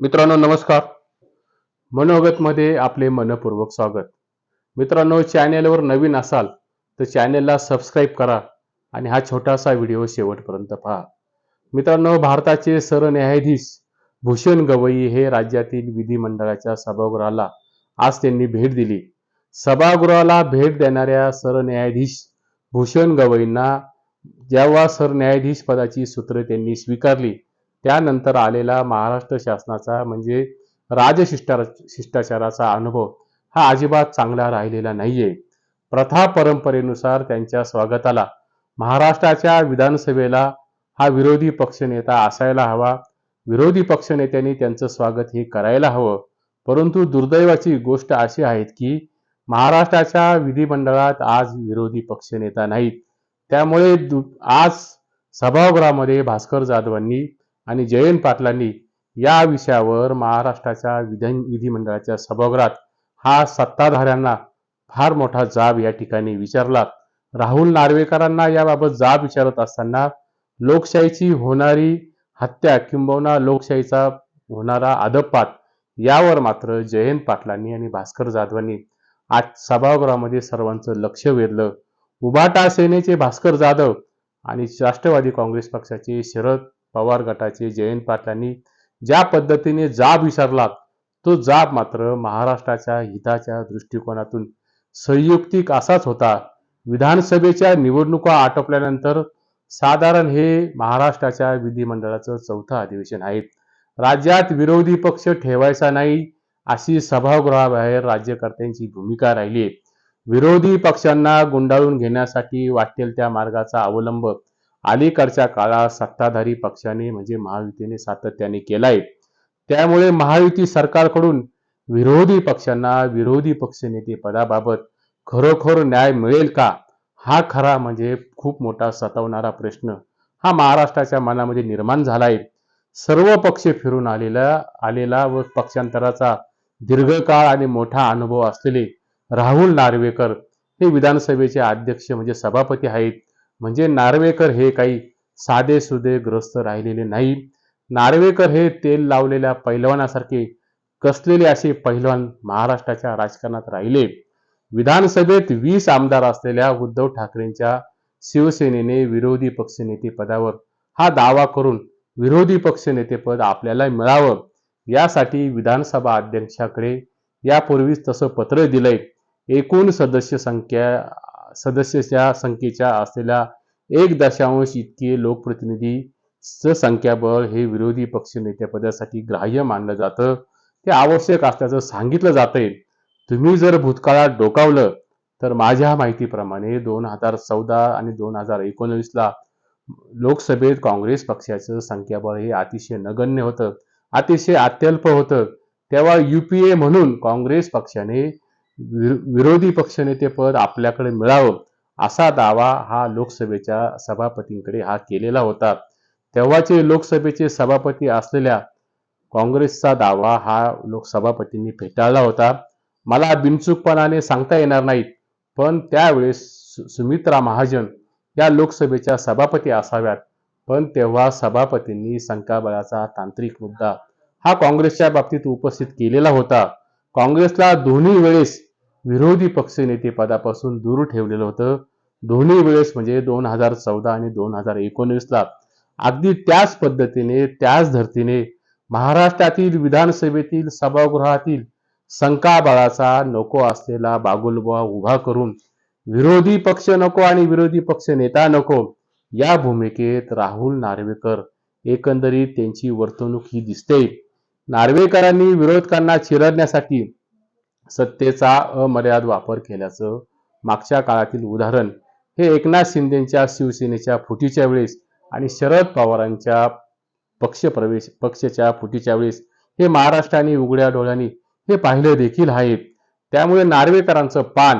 मित्रांनो नमस्कार. मनोगतमध्ये आपले मनपूर्वक स्वागत. मित्रांनो चॅनेलवर नवीन असाल तर चॅनेलला सबस्क्राईब करा आणि हा छोटासा व्हिडिओ शेवटपर्यंत पहा. मित्रांनो भारताचे सरन्यायाधीश भूषण गवई हे राज्यातील विधिमंडळाच्या सभागृहाला आज त्यांनी भेट दिली. सभागृहाला भेट देणाऱ्या सरन्यायाधीश भूषण गवईंना जेव्हा सरन्यायाधीश पदाची सूत्रे त्यांनी स्वीकारली त्यानंतर आलेला महाराष्ट्र शासनाचा म्हणजे राजशिष्टा शिष्टाचाराचा अनुभव हा अजिबात चांगला राहिलेला नाहीये. प्रथा परंपरेनुसार त्यांच्या स्वागताला महाराष्ट्राच्या विधानसभेला हा विरोधी पक्षनेता असायला हवा. विरोधी पक्षनेत्यांनी त्यांचं स्वागत हे करायला हवं. परंतु दुर्दैवाची गोष्ट अशी आहे की महाराष्ट्राच्या विधिमंडळात आज विरोधी पक्षनेता नाहीत. त्यामुळे दु- आज सभागृहामध्ये भास्कर जाधवांनी आणि जयंत पाटलांनी या विषयावर महाराष्ट्राच्या विधान विधिमंडळाच्या सभागृहात हा सत्ताधाऱ्यांना फार मोठा जाब या ठिकाणी विचारला. राहुल नार्वेकरांना याबाबत जाब विचारत असताना लोकशाहीची होणारी हत्या किंबहुना लोकशाहीचा होणारा अदपात यावर मात्र जयंत पाटलांनी आणि भास्कर जाधवांनी आज सभागृहामध्ये सर्वांचं लक्ष वेधलं. उभाटा सेनेचे भास्कर जाधव आणि राष्ट्रवादी काँग्रेस पक्षाचे शरद पवार गटाचे जयंत पाटलांनी ज्या पद्धतीने जाब विचारला तो जाब मात्र महाराष्ट्राच्या हिताच्या दृष्टिकोनातून संयुक्तिक असाच होता. विधानसभेच्या निवडणुका आटोपल्यानंतर साधारण हे महाराष्ट्राच्या विधिमंडळाचं चौथं अधिवेशन आहे. राज्यात विरोधी पक्ष ठेवायचा नाही अशी सभागृहाबाहेर राज्यकर्त्यांची भूमिका राहिली आहे विरोधी पक्षांना गुंडाळून घेण्यासाठी वाटेल त्या मार्गाचा अवलंब अलीकडच्या काळात सत्ताधारी पक्षाने म्हणजे महायुतीने सातत्याने केलाय. त्यामुळे महायुती सरकारकडून विरोधी पक्षांना विरोधी पक्षनेते पदाबाबत खरोखर न्याय मिळेल का? हा खरा म्हणजे खूप मोठा सतावणारा प्रश्न. हा महाराष्ट्राच्या मनामध्ये निर्माण झालाय. सर्व पक्ष फिरून आलेला आलेला व पक्षांतराचा दीर्घकाळ आणि मोठा अनुभव असलेले राहुल नार्वेकर हे विधानसभेचे अध्यक्ष म्हणजे सभापती आहेत. म्हणजे नार्वेकर हे काही साधे सुधे ग्रस्त राहिलेले नाही. नार्वेकर हे तेल लावलेल्या पैलवानासारखे कसलेले असे पैलवान महाराष्ट्राच्या राजकारणात राहिले. विधानसभेत वीस आमदार असलेल्या उद्धव ठाकरेंच्या शिवसेनेने विरोधी पक्षनेते पदावर हा दावा करून विरोधी पक्षनेतेपद आपल्याला मिळावं. यासाठी विधानसभा अध्यक्षाकडे यापूर्वीच तसं पत्र दिलंय. एकूण सदस्य संख्या सदस्यच्या संख्येच्या असलेल्या एक दशांश इतके लोकप्रतिनिधी संख्याबळ हे विरोधी पक्ष नेत्यापदासाठी ग्राह्य मानलं जातं. ते आवश्यक असल्याचं सांगितलं जातंय. तुम्ही जर भूतकाळात डोकावलं तर माझ्या माहितीप्रमाणे दोन हजार चौदा आणि दोन हजार एकोणवीसला लोकसभेत काँग्रेस पक्षाचं संख्याबळ हे अतिशय नगण्य होतं. अतिशय अत्यल्प होतं. तेव्हा युपीए म्हणून काँग्रेस पक्षाने विरोधी पक्षनेतेपद आपल्याकडे मिळावं असा दावा हा लोकसभेच्या सभापतींकडे हा केलेला होता. तेव्हाचे लोकसभेचे सभापती असलेल्या काँग्रेसचा दावा हा लोकसभापतींनी फेटाळला होता. मला बिनचूकपणाने सांगता येणार नाहीत पण त्यावेळेस सु- सुमित्रा महाजन या लोकसभेच्या सभापती असाव्यात पण तेव्हा सभापतींनी संख्याबळाचा तांत्रिक मुद्दा हा काँग्रेसच्या बाबतीत उपस्थित केलेला होता. काँग्रेसला दोन्ही वेळेस विरोधी पक्षनेतेपदापासून दूर ठेवलेलं होतं. दोन्ही वेळेस म्हणजे दोन हजार चौदा आणि दोन हजार एकोणवीसला अगदी त्याच पद्धतीने त्याच धर्तीने महाराष्ट्रातील विधानसभेतील सभागृहातील संकाबाळाचा नको असलेला बागुलबुवा उभा करून विरोधी पक्ष नको आणि विरोधी पक्ष नेता नको या भूमिकेत राहुल नार्वेकर एकंदरीत त्यांची वर्तणूक ही दिसते. नार्वेकरांनी विरोधकांना चिरडण्यासाठी सत्तेचा अमर्याद वापर केल्याचं मागच्या काळातील उदाहरण. हे एकनाथ शिंदेच्या शिवसेनेच्या फुटीच्या वेळेस आणि शरद पवारांच्या पक्षप्रवेश पक्षाच्या फुटीच्या वेळेस हे महाराष्ट्राने उघड्या डोळ्यांनी हे पाहिलं देखील आहेत. त्यामुळे नार्वेकरांचं पान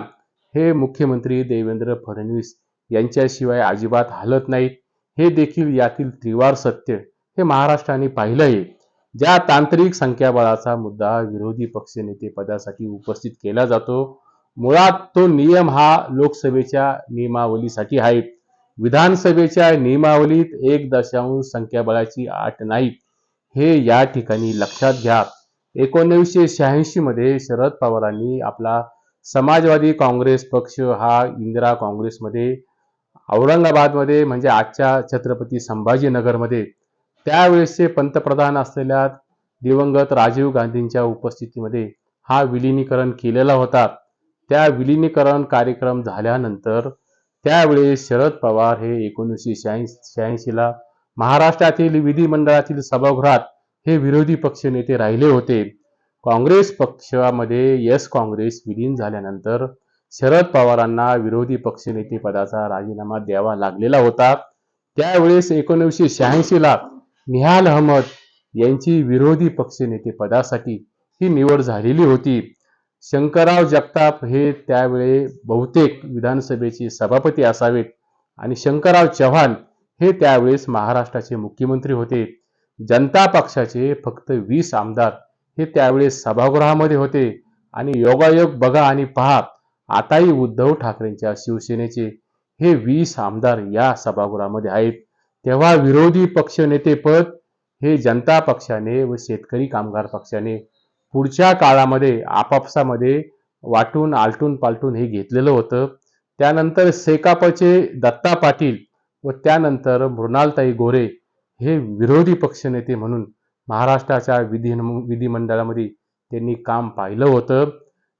हे मुख्यमंत्री देवेंद्र फडणवीस यांच्याशिवाय अजिबात हलत नाहीत. हे देखील यातील त्रिवार सत्य हे महाराष्ट्राने पाहिलं आहे ज्या तांत्रिक संख्याबळाचा मुद्दा विरोधी पक्षनेते पदासाठी उपस्थित केला जातो मुळात तो नियम हा लोकसभेच्या नियमावलीसाठी आहे. विधानसभेच्या नियमावलीत एक दशांश संख्याबळाची आठ नाही हे या ठिकाणी लक्षात घ्या. एकोणीसशे शहाऐंशी मध्ये शरद पवारांनी आपला समाजवादी काँग्रेस पक्ष हा इंदिरा काँग्रेसमध्ये औरंगाबादमध्ये म्हणजे आजच्या छत्रपती संभाजीनगरमध्ये त्यावेळेसचे पंतप्रधान असलेल्या दिवंगत राजीव गांधींच्या उपस्थितीमध्ये हा विलिनीकरण केलेला होता. त्या विलिनीकरण कार्यक्रम झाल्यानंतर त्यावेळेस शरद पवार हे एकोणीसशे शहाऐंशी शहाऐंशीला महाराष्ट्रातील विधिमंडळातील सभागृहात हे विरोधी पक्ष नेते राहिले होते. काँग्रेस पक्षामध्ये यस काँग्रेस विलीन झाल्यानंतर शरद पवारांना विरोधी पक्षनेते पदाचा राजीनामा द्यावा लागलेला होता. त्यावेळेस एकोणीसशे शहाऐंशीला निहाल अहमद यांची विरोधी पक्षनेतेपदासाठी ही निवड झालेली होती. शंकरराव जगताप हे त्यावेळे बहुतेक विधानसभेचे सभापती असावेत आणि शंकरराव चव्हाण हे त्यावेळेस महाराष्ट्राचे मुख्यमंत्री होते. जनता पक्षाचे फक्त वीस आमदार हे त्यावेळेस सभागृहामध्ये होते आणि योगायोग बघा आणि पहा आताही उद्धव ठाकरेंच्या शिवसेनेचे हे वीस आमदार या सभागृहामध्ये आहेत. तेव्हा विरोधी पक्षनेतेपद हे जनता पक्षाने व शेतकरी कामगार पक्षाने पुढच्या काळामध्ये आपापसामध्ये वाटून आलटून पालटून हे घेतलेलं होतं. त्यानंतर सेकापचे दत्ता पाटील व त्यानंतर मृणालताई गोरे हे विरोधी पक्षनेते म्हणून महाराष्ट्राच्या विधी विधिमंडळामध्ये त्यांनी काम पाहिलं होतं.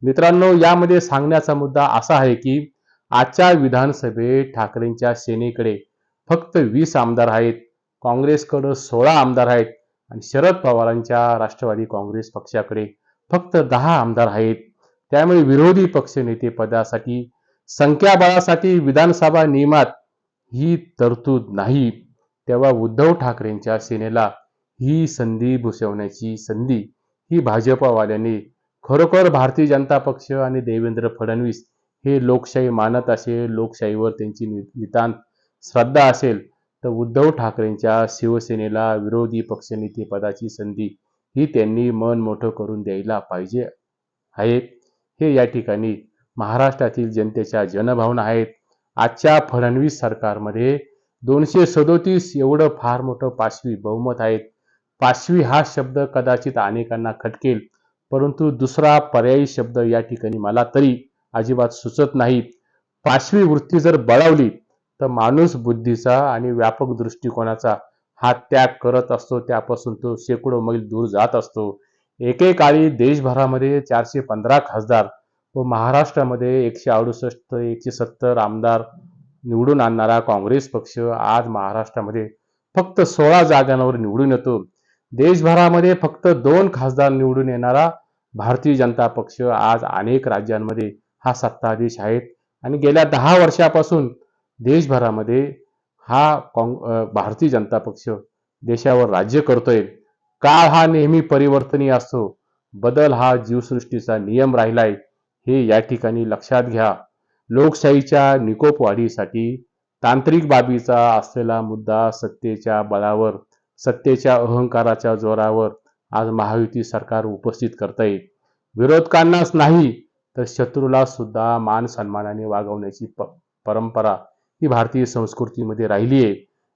मित्रांनो यामध्ये सांगण्याचा मुद्दा असा आहे की आजच्या विधानसभेत ठाकरेंच्या सेनेकडे फक्त वीस आमदार आहेत काँग्रेसकडं सोळा आमदार आहेत आणि शरद पवारांच्या राष्ट्रवादी काँग्रेस पक्षाकडे फक्त दहा आमदार आहेत. त्यामुळे विरोधी पक्षनेतेपदासाठी संख्याबळासाठी विधानसभा नियमात ही तरतूद नाही. तेव्हा उद्धव ठाकरेंच्या सेनेला ही संधी भुसवण्याची संधी ही भाजपवाल्यांनी खरोखर भारतीय जनता पक्ष आणि देवेंद्र फडणवीस हे लोकशाही मानत असे लोकशाहीवर त्यांची नि- नितांत श्रद्धा असेल तर उद्धव ठाकरेंच्या शिवसेनेला विरोधी पक्षनेतेपदाची संधी ही त्यांनी मन मोठं करून द्यायला पाहिजे. आहे. हे या ठिकाणी महाराष्ट्रातील जनतेच्या जनभावना आहेत. आजच्या फडणवीस सरकारमध्ये दोनशे सदोतीस एवढं फार मोठं पाचवी बहुमत आहेत. पाचवी हा शब्द कदाचित अनेकांना खटकेल परंतु दुसरा पर्यायी शब्द या ठिकाणी मला तरी अजिबात सुचत नाही. पाचवी वृत्ती जर बळावली तर माणूस बुद्धीचा आणि व्यापक दृष्टिकोनाचा हा त्याग करत असतो. त्यापासून तो शेकडो मैल दूर जात असतो. एकेकाळी देशभरामध्ये चारशे पंधरा खासदार व महाराष्ट्रामध्ये एकशे अडुसष्ट एकशे सत्तर आमदार निवडून आणणारा काँग्रेस पक्ष आज महाराष्ट्रामध्ये फक्त सोळा जागांवर निवडून येतो. देशभरामध्ये फक्त दोन खासदार निवडून येणारा भारतीय जनता पक्ष आज अनेक राज्यांमध्ये हा सत्ताधीश आहेत. आणि गेल्या दहा वर्षापासून देशभरामध्ये हा काँग भारतीय जनता पक्ष देशावर राज्य करतोय. काळ हा नेहमी परिवर्तनीय असतो. बदल हा जीवसृष्टीचा नियम राहिलाय. हे या ठिकाणी लक्षात घ्या. लोकशाहीच्या निकोप वाढीसाठी तांत्रिक बाबीचा असलेला मुद्दा सत्तेच्या बळावर सत्तेच्या अहंकाराच्या जोरावर आज महायुती सरकार उपस्थित करतंय. विरोधकांनाच नाही तर शत्रूला सुद्धा मान सन्मानाने वागवण्याची प परंपरा ही भारतीय संस्कृतीमध्ये राहिली आहे.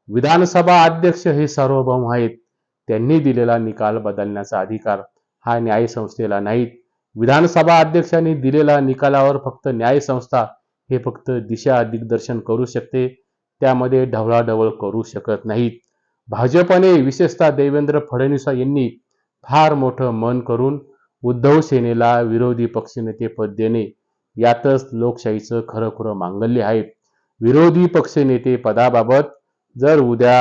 विधानसभा अध्यक्ष हे सार्वभौम आहेत. त्यांनी दिलेला निकाल बदलण्याचा अधिकार हा न्यायसंस्थेला नाही विधानसभा अध्यक्षांनी दिलेला निकालावर फक्त न्यायसंस्था हे फक्त दिशा दिग्दर्शन करू शकते. त्यामध्ये ढवळाढवळ करू शकत नाहीत. भाजपने विशेषतः देवेंद्र फडणवीस यांनी फार मोठं मन करून उद्धव सेनेला विरोधी पक्षनेते पद देणे यातच लोकशाहीचं खरं खरं मांगल्य आहे. विरोधी पक्षनेते पदाबाबत जर उद्या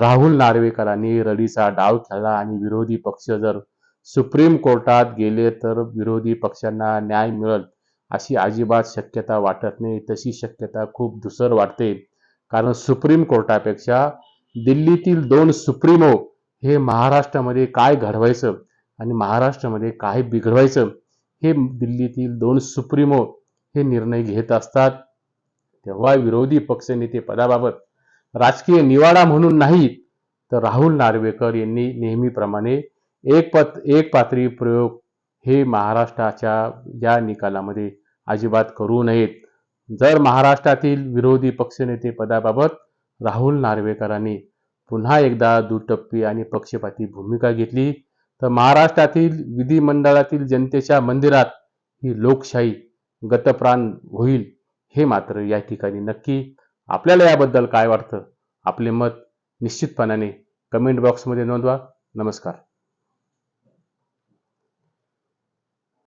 राहुल नार्वेकरांनी रडीचा डाव खेळला आणि विरोधी पक्ष जर सुप्रीम कोर्टात गेले तर विरोधी पक्षांना न्याय मिळेल अशी अजिबात शक्यता वाटत नाही. तशी शक्यता खूप दुसर वाटते. कारण सुप्रीम कोर्टापेक्षा दिल्लीतील दोन सुप्रीमो हे महाराष्ट्रामध्ये काय घडवायचं आणि महाराष्ट्रामध्ये काय बिघडवायचं हे दिल्लीतील दोन सुप्रीमो हे निर्णय घेत असतात. तेव्हा विरोधी पक्षनेते पदाबाबत राजकीय निवाडा म्हणून नाही तर राहुल नार्वेकर यांनी नेहमीप्रमाणे एक पत एक पात्री प्रयोग हे महाराष्ट्राच्या या निकालामध्ये अजिबात करू नयेत. जर महाराष्ट्रातील विरोधी पक्षनेते पदाबाबत राहुल नार्वेकरांनी पुन्हा एकदा दुटप्पी आणि पक्षपाती भूमिका घेतली तर महाराष्ट्रातील विधिमंडळातील जनतेच्या मंदिरात ही लोकशाही गतप्राण होईल. हे मात्र या ठिकाणी नक्की आपल्याला याबद्दल काय वाटतं? आपले मत निश्चितपणाने कमेंट बॉक्समध्ये नोंदवा. नमस्कार.